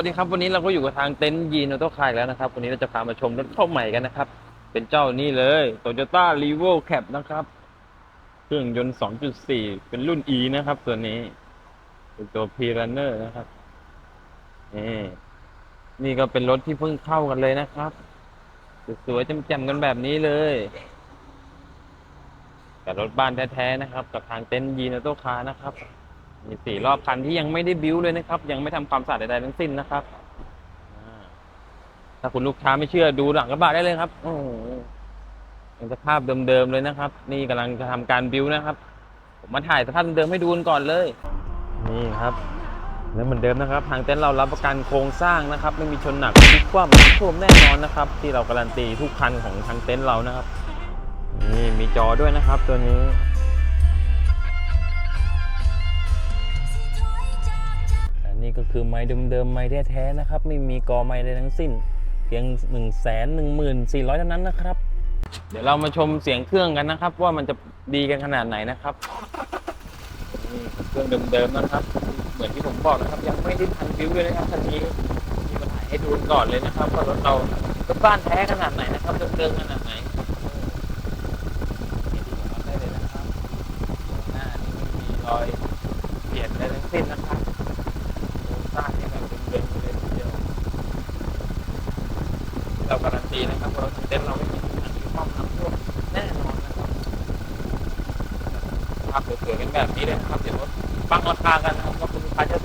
วัสดีครับวันนี้เราก็อยู่กับทางเต็นท์ยีนออโต้คายแล้วนะครับวันนี้เราจะพามาชมรถเข้าใหม่กันนะครับ เป็นเจ้านี่เลย Toyota r e v o Cap นะครับ เครื่องยนต์ 2.4 เป็นรุ่น E นะครับ ตัวนี้เป็นตัว p r u n n e r นะครับนี่นี่ก็เป็นรถที่เพิ่งเข้ากันเลยนะครับสวยๆแจ่มๆกันแบบนี้เลยกับรถบ้านแท้ๆนะครับ กับทางเต็นท์ยีนออโต้คาร์นะครับ มีสี่รอบคันที่ยังไม่ได้บิ้วเลยนะครับ ยังไม่ทำความสะอาดใดๆทั้งสิ้นนะครับอ่าถ้าคุณลูกค้าไม่เชื่อดูหลังกระบะได้เลยครับโอ้โหยังสภาพเดิมๆเลยนะครับ นี่กำลังจะทำการบิ้วนะครับ ผมมาถ่ายสภาพเดิมๆให้ดูกันก่อนเลย นี่ครับ แล้วเหมือนเดิมนะครับ ทางเต็นท์เรารับประกันโครงสร้างนะครับ ไม่มีชนหนักพลิกคว่ำน้ำท่วมแน่นอนนะครับ ที่เราการันตีทุกคันของทางเต็นท์เรานะครับ นี่มีจอด้วยนะครับ ตัวนี้ ก็คือไม้เดิมๆไม้แท้ๆนะครับ ไม่มีกอไม้ใดทั้งสิ้น เพียง1นึ่งแสนหนึ่งหมื่นสี่ร้อยเท่านั้นนะครับ เดี๋ยวเรามาชมเสียงเครื่องกันนะครับ ว่ามันจะดีกันขนาดไหนนะครับเครื่องเดิมๆนะครับ เหมือนที่ผมบอกนะครับ ยังไม่ได้ทันฟิวเลยนะครับคันนี้มีมาถ่ายให้ดูก่อนเลยนะครับว่ารถเรารถบ้านแท้ขนาดไหนนะครับเดิมๆขนาดไหนดูของเราได้เลยนะครับหน้านี่ไม่มีรอยเปลี่ยนอะไรทั้งสิ้นนะครับ โครงสร้างเนี่ยแบบเดิมๆเลยทีเดียว เราการันตีนะครับเราเต้นเราไม่มีปัญหาที่ความน้ำท่วมแน่นอนนะครับภาพสวยๆกันแบบนี้เลยนะครับเดี๋ยวฟังราคากันนะครับว่าคุณลูกค้าจะ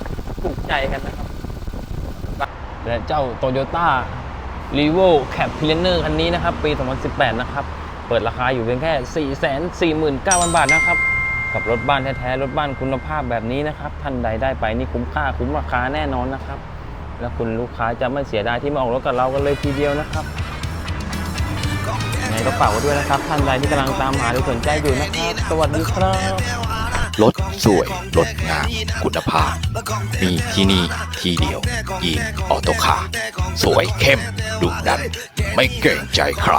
ถูกใจกันนะครับ และเจ้า Toyota r e v o Cap p l a n e r คันนี้นะครับ ปี 2018 นะครับ เปิดราคาอยู่เพียงแค่ 449,000 บาทนะครับ กับรถบ้านแท้ๆ รถบ้านคุณภาพแบบนี้นะครับ ท่านใดได้ไปนี่คุ้มค่าคุ้มราคาแน่นอนนะครับ และคุณลูกค้าจะไม่เสียดายที่มาออกรถกับเรากันเลยทีเดียวนะครับ ยังไงก็ฝากไว้ด้วยนะครับ ท่านใดที่กำลังตามหาหรือสนใจอยู่นะครับ สวัสดีครับรถสวยรถงามคุณภาพ มีที่นี่ที่เดียวยีนออโตคาสวยเข้มดุดัน ไม่เกรงใจใคร